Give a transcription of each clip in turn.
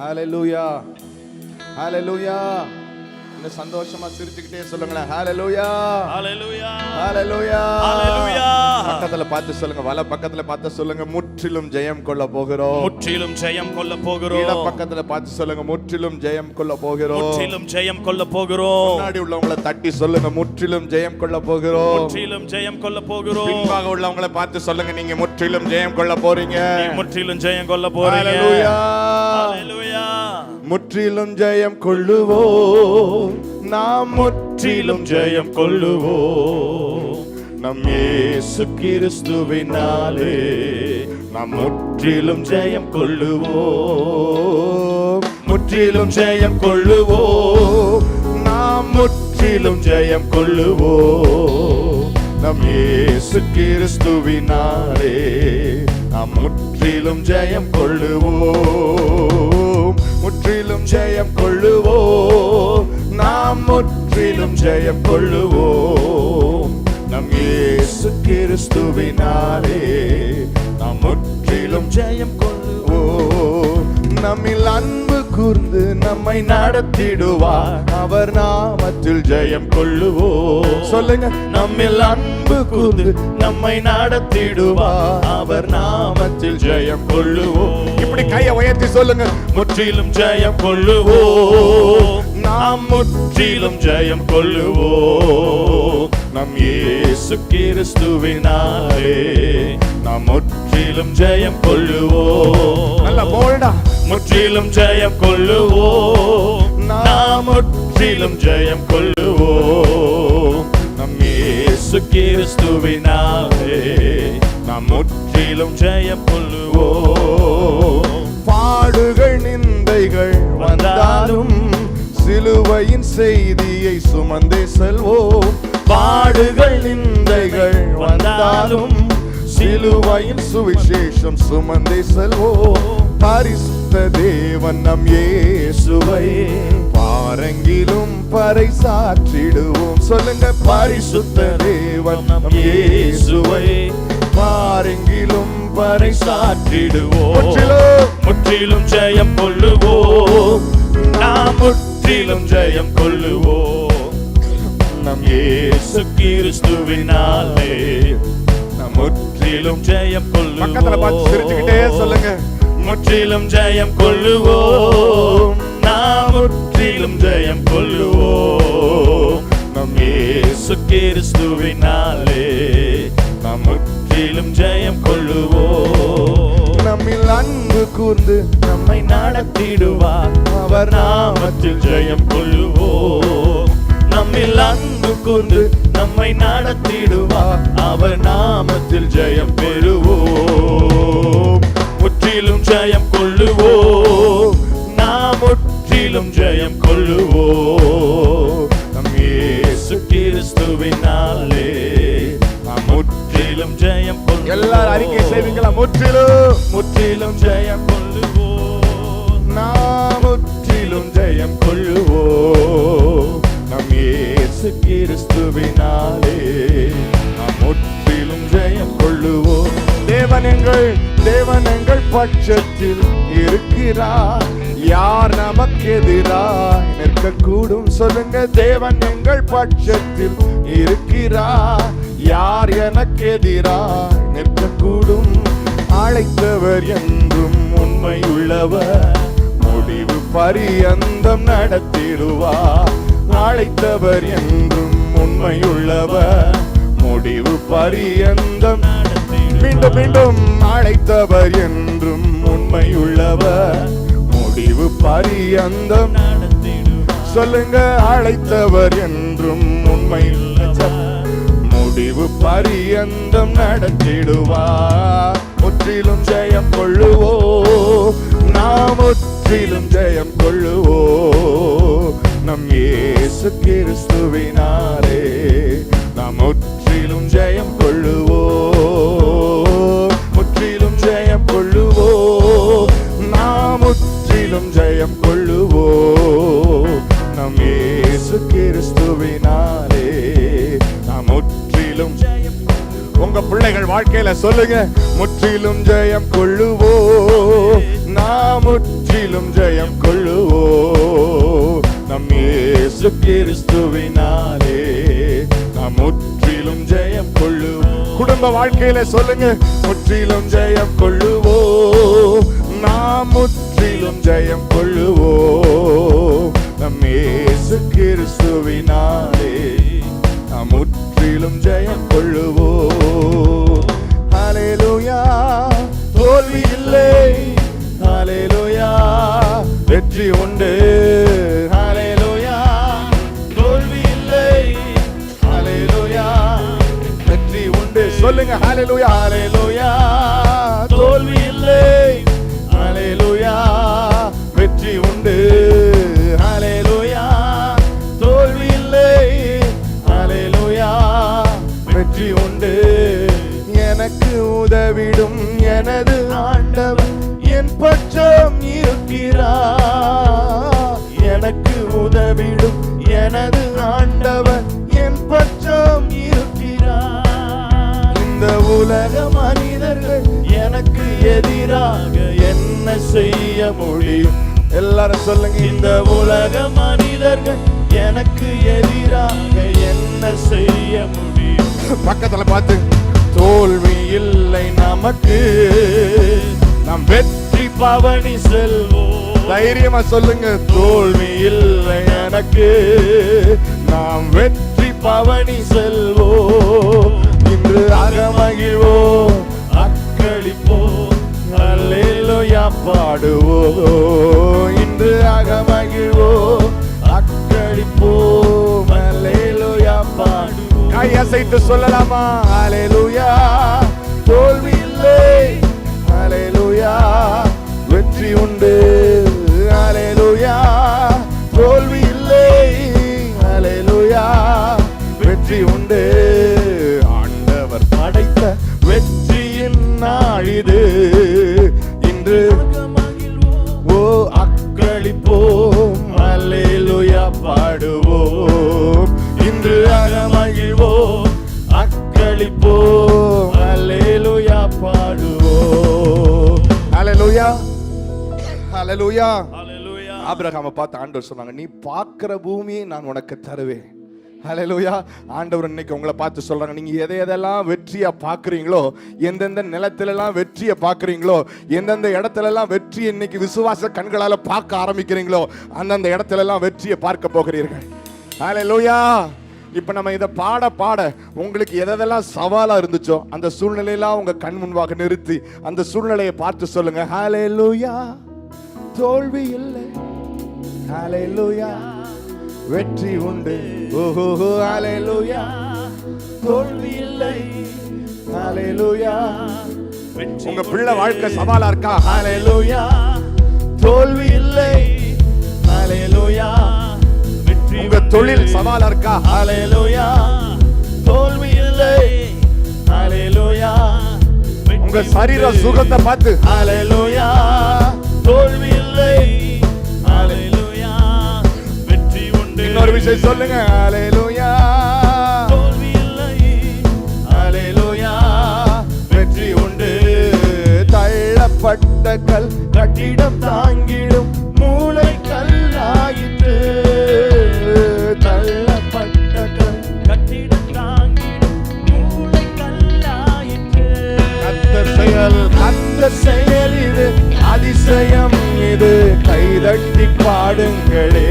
ஹalleluya ஹalleluya இன்னும் சந்தோஷமா சிரிச்சுக்கிட்டே சொல்லுங்களேன். ஹalleluya ஹalleluya ஹalleluya பக்கத்துல பார்த்து சொல்லுங்க. வல பக்கத்துல பார்த்து சொல்லுங்க. முற்றிலும் ஜெயம் கொள்ள போகிறோம். முற்றிலும் ஜெயம் கொள்ள இட போகிறோம் பக்கத்துல பார்த்து சொல்லுங்க. முற்றிலும் ஜெயம் கொள்ள போகிறோம். முற்றிலும் ஜெயம் கொள்ள போகிறோம். முன்னாடி உள்ளவங்கள தட்டி சொல்லுங்க. முற்றிலும் ஜெயம் கொள்ள போகிறோம். முற்றிலும் ஜெயம் கொள்ள போகிறோம். பின்பாக உள்ளவங்கள பார்த்து சொல்லுங்க. நீங்க முற்றிலும் ஜெயம் கொள்ள போறீங்க. முற்றிலும் ஜெயம் கொள்ள போறீங்க. ஹalleluya முற்றிலும் ஜெயம் கொள்ளுவோம். நாம் முற்றிலும் ஜெயம் கொள்ளுவோம். நம் இயேசு கிறிஸ்துவினாலே நாம் முற்றிலும் ஜெயம் கொள்ளுவோம். முற்றிலும் ஜெயம் கொள்ளுவோம். நாம் முற்றிலும் ஜெயம் கொள்ளுவோம். நம் இயேசு கிறிஸ்துவினாலே நாம் முற்றிலும் ஜெயம் கொள்ளுவோம். முற்றிலும் ஜெயம் கொள்ளுவோம். நாம் முற்றிலும் ஜெயம் கொள்ளுவோம். நம் இயேசு கிறிஸ்துவினாலே நாம் முற்றிலும் ஜெயம் கொள்ளுவோம். நம்மில் அன்பு கூர்ந்து நம்மை நடத்திடுவார். அவர் நாமத்தில் ஜெயம் கொள்ளுவோம். சொல்லுங்க நம்மில் அன்பு கூர்ந்து நம்மை நடத்திடுவார். அவர் நாமத்தில் ஜெயம் கொள்ளுவோம். இப்படி கையை உயர்த்தி சொல்லுங்க முற்றிலும் ஜெயம் கொள்ளுவோம். நாம் முற்றிலும் ஜெயம் கொள்ளுவோம். நம் இயேசு கிறிஸ்துவினாலே நாம் முற்றிலும் ஜெயம் கொள்ளுவோம். நல்ல போல்டா முற்றிலும் ஜெயம் கொள்ளுவோம். நாம் முற்றிலும் ஜெயம் கொள்ளுவோம். நம் இயேசு கிறிஸ்துவினாலே நாம் முற்றிலும் ஜெயம் கொள்ளுவோம். பாடுகள் நிந்தைகள் வந்தாலும் சிலுவையின் செய்தியை சுமந்தே செல்வோம். பாடுகள் நிந்தைகள் வந்தாலும் சிலுவையின் சுவிசேஷம் சுமந்தே செல்வோம். பரிசுத்த தேவன் நம் இயேசுவை பாரங்கிலும் பறை சாற்றிடுவோம் சொல்லுங்க பரிசுத்த தேவன் நம் இயேசுவை பாரெங்கிலும் பறை சாற்றிடுவோம் முற்றிலும் ஜெயம் கொள்ளுவோம். நாம் முற்றிலும் ஜெயம் கொள்ளுவோம். நம் இயேசு கிறிஸ்துவினாலே. நம் முற்றிலும் ஜெயம் கொள்ளுவோம். பக்கத்துல பார்த்து சிரிச்சுக்கிட்டே சொல்லுங்க. முற்றிலும் ஜெயம் கொள்ளுவோம். நாம் முற்றிலும் ஜெயம் கொள்ளுவோம். நம் இயேசு கிறிஸ்துவினாலே நாம் முற்றிலும் ஜெயம் கொள்ளுவோம். நம்மில் அன்பு கூர்ந்து நம்மை நடத்திடுவார். அவர் நாமத்தில் ஜெயம் கொள்ளுவோம். நம்மில் அன்பு கொண்டு நம்மை நடத்திடுவார் அவர் நாமத்தில் ஜெயம் பெறுவோம். முற்றிலும் ஜெயம் கொள்ளுவோம். நாம் முற்றிலும் ஜெயம் கொள்ளுவோம். நம் இயேசு கிறிஸ்துவினாலே நாம் முற்றிலும் ஜெயம் எல்லாரும் அறிக்கை செய்வீங்களா முற்றிலும். முற்றிலும் ஜெயம் கொள்ளுவோம். நாம் முற்றிலும் ஜெயம் கொள்ளுவோம். இயேசு கிறிஸ்துவினாலே நாம் முற்றிலும் ஜெயம் கொள்ளுவோம். தேவனங்கள் தேவனங்கள் பட்சத்தில் இருக்கிறார். யார் நமக்கு எதிராய் நிற்கக்கூடும் சொல்லுங்க. தேவன் எங்கள் பட்சத்தில் இருக்கிறார். யார் எனக்கு எதிராய் நிற்கக்கூடும்? அழைத்தவர் என்றும் உண்மை உள்ளவர் முடிவு பரியந்தம் நடத்திடுவார். அழைத்தவர் என்றும் உண்மையுள்ளவர். முடிவு பரியந்தம். மீண்டும் மீண்டும் அழைத்தவர் என்றும் உண்மையுள்ளவர். முடிவு பரியந்தம். சொல்லுங்க அழைத்தவர் என்றும் உண்மை முடிவு பரியந்தம் நடத்திடுவார். முற்றிலும் ஜெயம் கொள்ளுவோ நாம் முற்றிலும் ஜெயம் கொள்ளுவோ நம் இயேசு கிறிஸ்துவினாரே நாம் முற்றிலும் ஜெயம் கொள்ளுவோ முற்றிலும் ஜெயம் கொள்ளுவோ நாம் முற்றிலும் ஜெயம் கொள்ளுவோ நம் இயேசு கிறிஸ்துவினாலே நாம் முற்றிலும் ஜெயம் உங்க பிள்ளைகள் வாழ்க்கையில சொல்லுங்க முற்றிலும் ஜெயம் கொள்ளுவோ நாம் முற்றிலும் ஜெயம் கொள்ளுவோ இயேசு கிறிஸ்துவினாலே நாம் முற்றிலும் ஜெயம் கொள்ளுவோம். குடும்ப வாழ்க்கையில சொல்லுங்க முற்றிலும் ஜெயம் கொள்ளுவோம். நாம் முற்றிலும் ஜெயம் கொள்ளுவோம். நம் இயேசு கிறிஸ்துவினாலே நாம் முற்றிலும் ஜெயம் கொள்ளுவோம். ஹalleluya தோல்வி இல்லை. ஹalleluya வெற்றி உண்டு. சொல்லுங்க ஹalleluya ஹalleluya தோல்வி இல்லை. ஹalleluya வெற்றி உண்டு. ஹalleluya தோல்வி இல்லை. ஹalleluya வெற்றி உண்டு. எனக்கு உதவிடும் எனது ஆண்டவன் என் பட்சம் இருக்கிறார். எனக்கு உதவிடும் எனது ஆண்டவன் உலக மனிதர்கள் எனக்கு எதிராக என்ன செய்ய முடியும்? எல்லாரும் சொல்லுங்க. இந்த உலக மனிதர்கள் எனக்கு எதிராக என்ன செய்ய முடியும்? பக்கத்துல பார்த்து தோல்வி இல்லை நமக்கு. நாம் வெற்றி பவனி செல்வோம். தைரியமா சொல்லுங்க. தோல்வி இல்லை எனக்கு. நாம் வெற்றி பவனி செல்வோம். இன்று அகமகிழ்வோம் அக்களிப்போ அல்லேலோயா பாடுவோ. இன்று அகமகிழ்வோம் அக்களிப்போ அல்லேலோயா பாடுவோ. கை அசைத்து சொல்லலாமா? அல்லேலூயா. தோல்வி இல்லை அல்லேலூயா. வெற்றி உண்டு. Hallelujah. ஆபிரகாமை பார்த்து ஆண்டவர் சொன்னாங்க நீ பார்க்கிற பூமியை நான் உனக்கு தருவேன். ஹalleluya ஆண்டவர் இன்னைக்கு உங்களை பார்த்து சொல்றாங்க நீங்க எதை எதெல்லாம் வெற்றியா பார்க்கறீங்களோ எந்தெந்த நிலத்துல எல்லாம் வெற்றியை பார்க்கறீங்களோ எந்தெந்த இடத்துல எல்லாம் வெற்றி இன்னைக்கு விசுவாச கண்களால பார்க்க ஆரம்பிக்கிறீங்களோ அந்தந்த இடத்துல எல்லாம் வெற்றியை பார்க்க போகிறீர்கள். ஹalleluya இப்ப நம்ம இதை பாட பாட உங்களுக்கு எதெல்லாம் சவாலா இருந்துச்சோ அந்த சூழ்நிலையெல்லாம் உங்க கண் முன்பாக நிறுத்தி அந்த சூழ்நிலையை பார்த்து சொல்லுங்க. ஹalleluya தோல்வி இல்லை ஹalleluya வெற்றி உண்டு. ஓஹோ ஹalleluya தோல்வி இல்லை ஹalleluya வெற்றி உங்க பிள்ளை வாழ்க்கை சவாலா இருக்கா? Hallelujah. தோல்வி இல்லை Hallelujah. வெற்றி உங்க தொழில் சவாலா இருக்கா? Hallelujah. தோல்வி இல்லை Hallelujah. வெற்றி உங்க சரீர. சுகத்தை பார்த்து. Hallelujah. தோல்வி விஷயம் சொல்லுங்க ஹalleluya தோல்வி இல்லை Hallelujah. வெற்றி உண்டு தள்ளப்பட்ட கல் கட்டிடம் தாங்கிடும் மூளை கல்லாயிற்று தள்ளப்பட்ட கல் கட்டிடம் தாங்கிடும் மூளை கல்லாயிற்று கத்த செயல் கத்த செயல் இது அதிசயம் இது கைதட்டி பாடுங்களே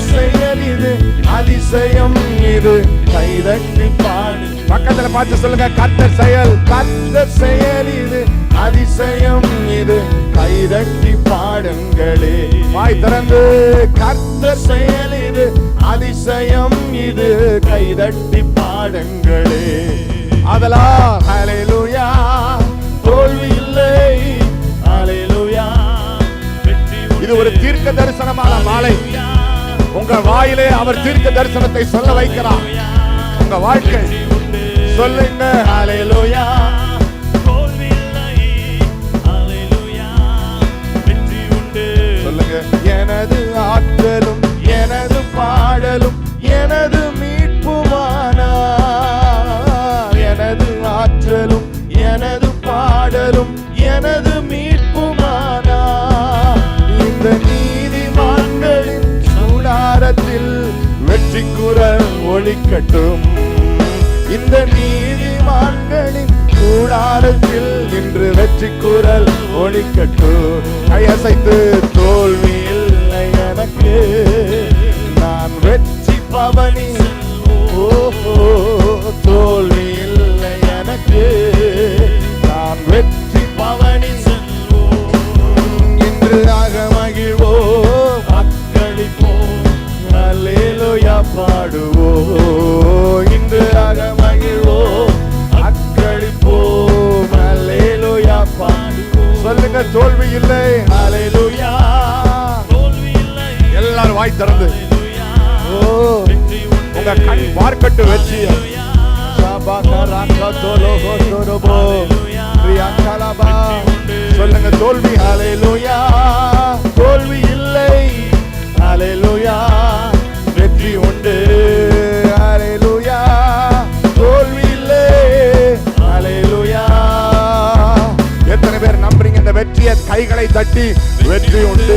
செயல் இது அதிசயம் இது. கைதட்டி பாடு. பக்கத்துல பார்த்து சொல்லுங்க கத்த செயல். கத்த செயல் இது அதிசயம் இது. கைதட்டி பாடுங்களே. வாய் திறந்து. வாயிலே அவர் தீர்க்க தரிசனத்தை சொல்ல வைக்கிறார். உங்க வாழ்க்கை சொல்லுங்க. ஹalleluya நேரத்தில் வெற்றி குரல் ஒழிக்கட்டும் இந்த நீதிமான்களின் கூடாரத்தில் இன்று வெற்றி குரல் ஒழிக்கட்டும் கையசைத்து தோல்வி இல்லை எனக்கு. நான் வெற்றி பவனி சொல்லுங்க தோல்வி இல்லை? அல்லேலூயா தோல்வி இல்லை எல்லாரும் வாய் திறந்து. உங்க கண் பார்க்கட்டு வெற்றிய. சொல்லுங்க தோல்வி. அலையலூயா தோல்வி இல்லை. அலையலூயா வெற்றி உண்டு. வெற்றிய கைகளை தட்டி வெற்றி உண்டு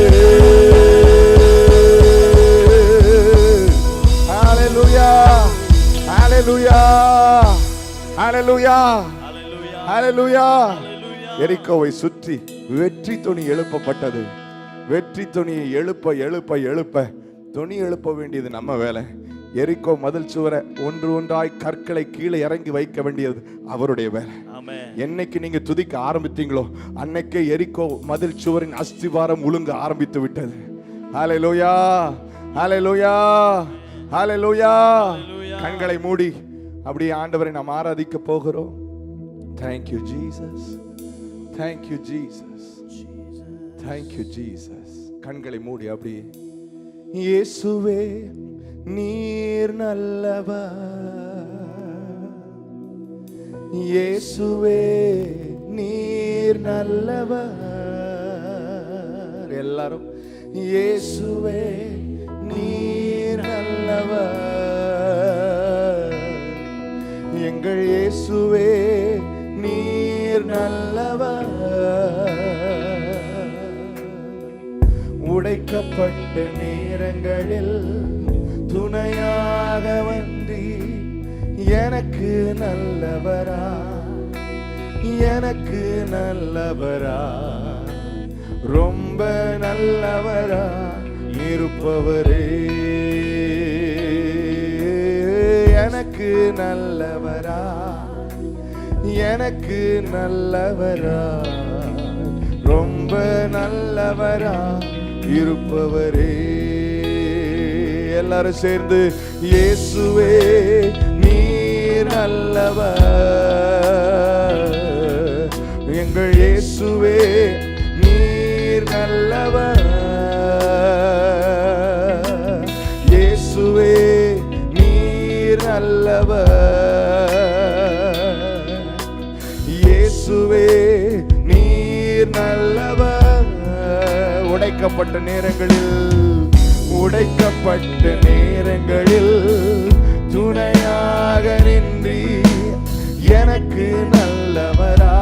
Hallelujah. Hallelujah. Hallelujah. அல்லேலூயா எரிக்கோவை சுற்றி வெற்றி துணி எழுப்பப்பட்டது வெற்றி துணியை எழுப்ப எழுப்ப எழுப்ப துணி எழுப்ப வேண்டியது நம்ம வேலை எரிக்கோ மதில் சுவரை ஒன்று ஒன்றாய் கற்களை கீழே இறங்கி வைக்க வேண்டியது அவருடைய வேலை. என்னைக்கு நீங்க துதிக்க ஆரம்பித்தீங்களோ அன்னைக்கே எரிக்கோ மதில் சுவரின் அஸ்திவாரம் உழுங்க ஆரம்பித்து விட்டது. ஹalleluya ஹalleluya ஹalleluya. கண்களை மூடி அப்படியே ஆண்டவரை நாம் ஆராதிக்க போகிறோம். Thank you Jesus thank you Jesus thank you Jesus கண்களை மூடி அப்படியே இயேசுவே நீர் நல்லவர் இயேசுவே நீர் நல்லவர் எல்லாரும் இயேசுவே நீர் நல்லவர் எங்கள் இயேசுவே நீர் நல்லவர் உடைக்கப்பட்ட நேரங்களில் துணையாக வந்தி எனக்கு நல்லவரா? எனக்கு நல்லவரா? ரொம்ப நல்லவரா இருப்பவரே. எனக்கு நல்லவரா? எனக்கு நல்லவரா? ரொம்ப நல்லவரா இருப்பவரே. எல்லாரும் சேர்ந்து இயேசுவே நீர் நல்லவர். எங்கள் இயேசுவே நீர் நல்லவர். இயேசுவே நீர் நல்லவர். இயேசுவே நீர் நல்லவர். உடைக்கப்பட்ட நேரங்களில் உடைக்கப்பட்ட நேரங்களில் துணையாக நின்றி எனக்கு நல்லவரா?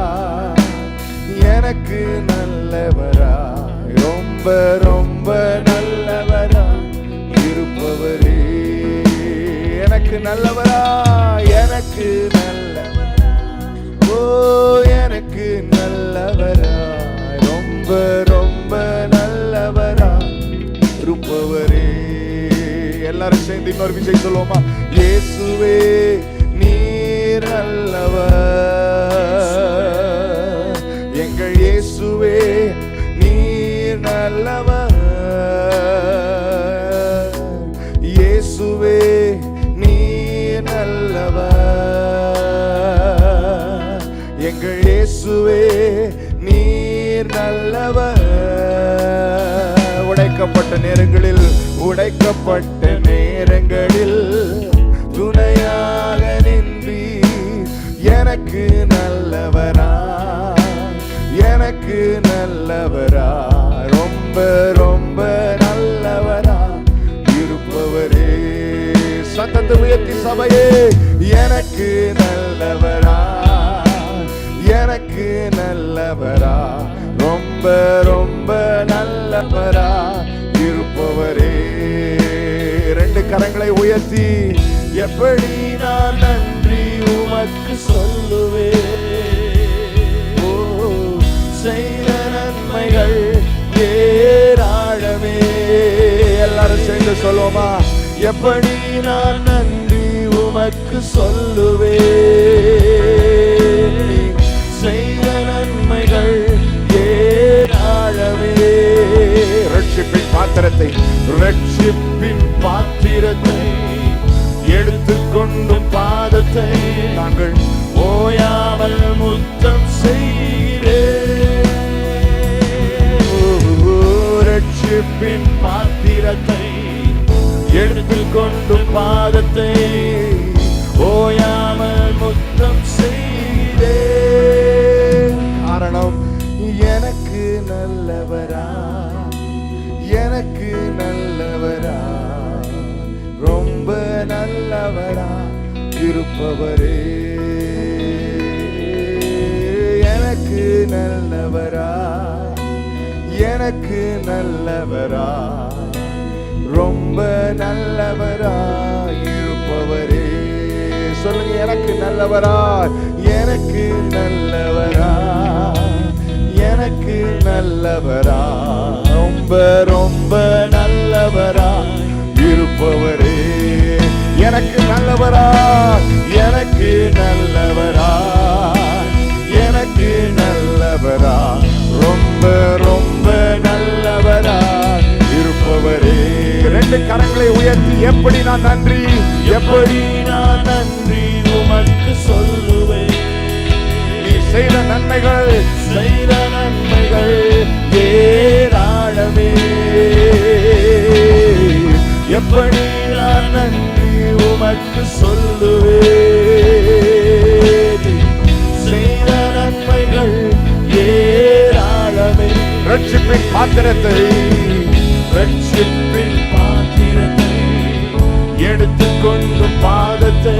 எனக்கு நல்லவரா? ரொம்ப ரொம்ப நல்லவரா இருப்பவரே. எனக்கு நல்லவரா? எனக்கு நல்லவரா? ஓ எனக்கு நல்லவரா? ரொம்ப ரொம்ப ஆண்டவரே எல்லாரும் சேர்ந்து இன்னொரு விஷயம் சொல்லுவோமா? இயேசுவே நீர் நல்லவர். எங்கள் இயேசுவே நீர் நல்லவர். இயேசுவே நீர் நல்லவர். எங்கள் இயேசுவே நீர் நல்லவர். நேரங்களில் உடைக்கப்பட்ட நேரங்களில் துணையாக நின்றி எனக்கு நல்லவரா? எனக்கு நல்லவரா? ரொம்ப ரொம்ப நல்லவரா? இருப்பவரே சத்தத்தை உயர்த்தி சபையே எனக்கு நல்லவரா? எனக்கு நல்லவரா? ரொம்ப ரொம்ப நல்லவரா? ஆண்டவரே. ரெண்டு கரங்களை உயர்த்தி எப்படி நான் நன்றி உமக்கு சொல்லுவேன்? ஓ, செய்த நன்மைகள் ஏராளமே. எல்லாரும் சேர்ந்து சொல்லுவோமா எப்படி நான் நன்றி உமக்கு சொல்லுவேன்? நீ பாத்திரத்தை ரட்சிப்பின் பாத்திரத்தை எடுத்துக்கொண்டு பாதத்தை நாங்கள் ஓயாமல் முத்தம் செய்கிறேன் ரட்சிப்பின் பாத்திரத்தை எடுத்துக்கொண்டு பாதத்தை நல்லவரா ரொம்ப நல்லவரா இருப்பவரே. சொல்லுங்க எனக்கு நல்லவரா எனக்கு நல்லவரா எனக்கு நல்லவரா ரொம்ப ரொம்ப நல்லவரா இருப்பவரே. எனக்கு நல்லவரா எனக்கு நல்லவரா எனக்கு நல்லவரா எப்படி நான் நன்றி? எப்படி? நான் நன்றி உமக்கு சொல்லுவேன் நீ செய்த நன்மைகள் செய்த நன்மைகள் ஏராளமே. எப்படி நான் நன்றி உமக்கு சொல்லுவேன்? செய்த நன்மைகள் ஏராளமே. ரட்சிப்பின் பாத்திரத்தை ரட்சிப்பின் பாத்திரத்தை. பாதத்தை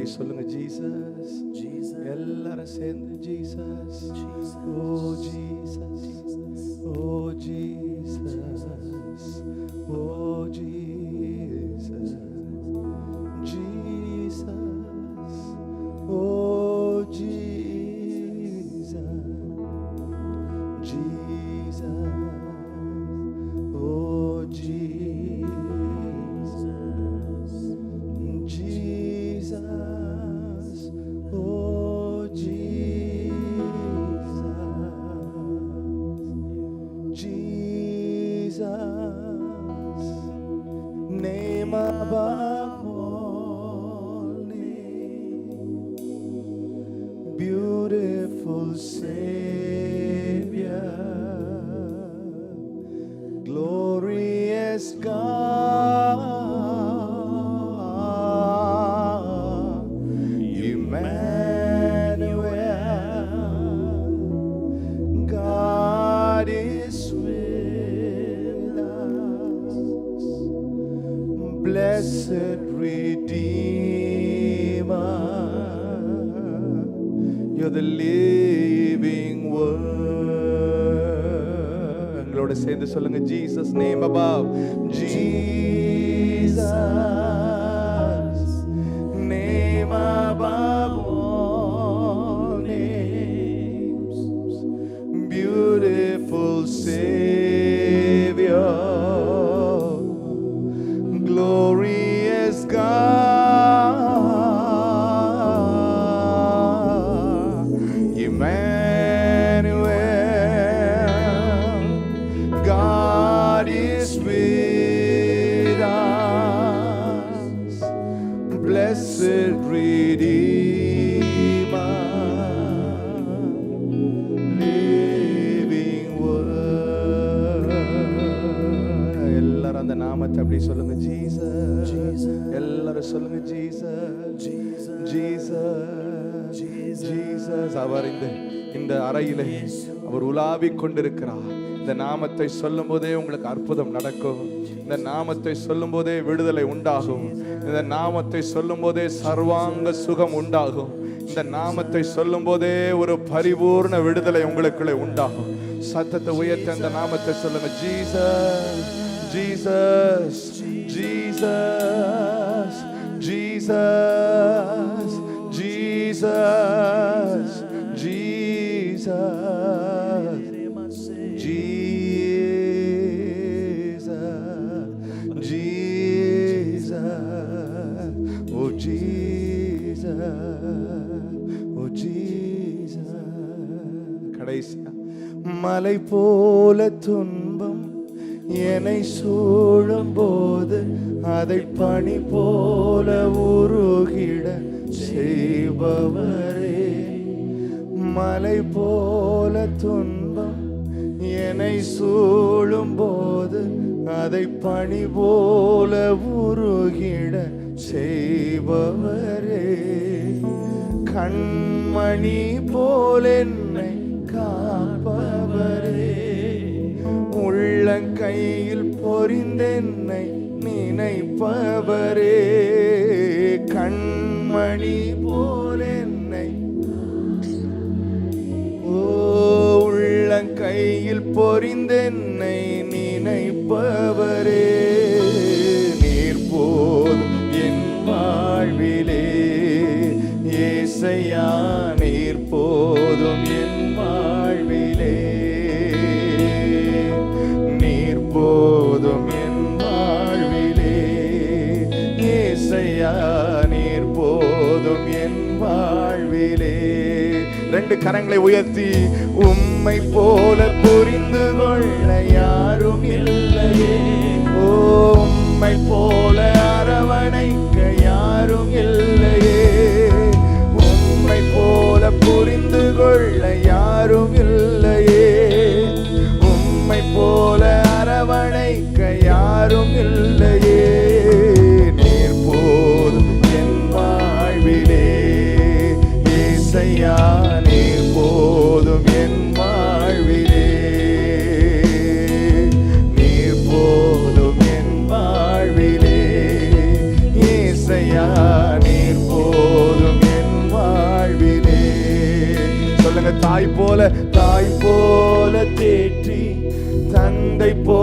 அப்படி சொல்லுங்க ஜீசஸ் ஜீசஸ் எல்லாரும் சேர்ந்து Jesus. Oh Jesus. Oh Jesus. Oh Jesus man. அறையிலே அவர் உலாவிக் கொண்டிருக்கிறார். இந்த நாமத்தை சொல்லும் போதே உங்களுக்கு அற்புதம் நடக்கும். இந்த நாமத்தை சொல்லும் போதே விடுதலை உண்டாகும். இந்த நாமத்தை சொல்லும் போதே சர்வாங்க சுகம் உண்டாகும். இந்த நாமத்தை சொல்லும் போதே ஒரு பரிபூர்ண விடுதலை உங்களுக்குள்ளே உண்டாகும். சத்தத்தை உயர்த்த அந்த நாமத்தை சொல்லுங்க ஜீசஸ் ஜீசஸ் ஜீசஸ் ஜீசஸ். மலை போல துன்பம் என்னை சூழும் போது அதை பணி போல உருகிட செய்பவரே. மலை போல துன்பம் என்னை சூழும் போது அதை பணி போல உருகிட செய்பவரே. கண்மணி போல் என்னை காண காப்பவரே உள்ளங்கையில் பொறிந்தென்னை நினைப்பவரே கண்மணி போலென்னை. என்னை ஓ உள்ளங்கையில் பொறிந்தென்னை நினைப்பவரே நீர் போதும் என் வாழ்விலே ஏசையா இரண்டு கரங்களை உயர்த்தி உம்மை போல புரிந்து கொள்ள யாரும் இல்லையே. ஓ உம்மை போல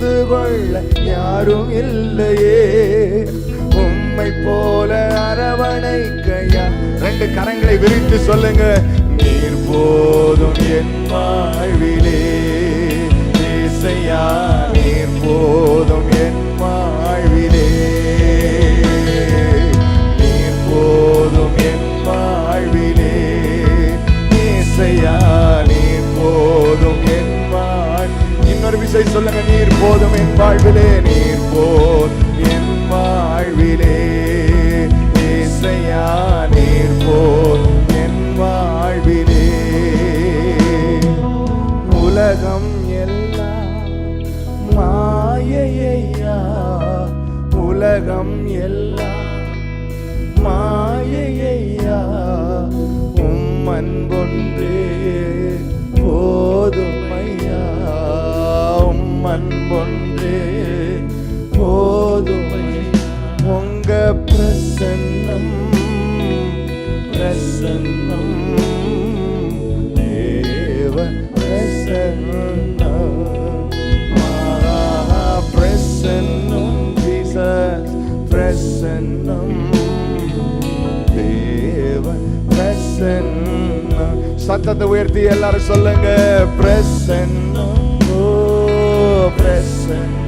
புரிந்து கொள்ள யாரும் இல்லையே. உம்மை போல அரவணை யா- ரெண்டு கரங்களை விரித்து சொல்லுங்க. நீர் போதும் என் வாழ்விலே. இசையா சத்தத்தை உயர்த்தி எல்லாரும் சொல்லுங்க பிரசன்னம் ஓ பிரசன்னம்.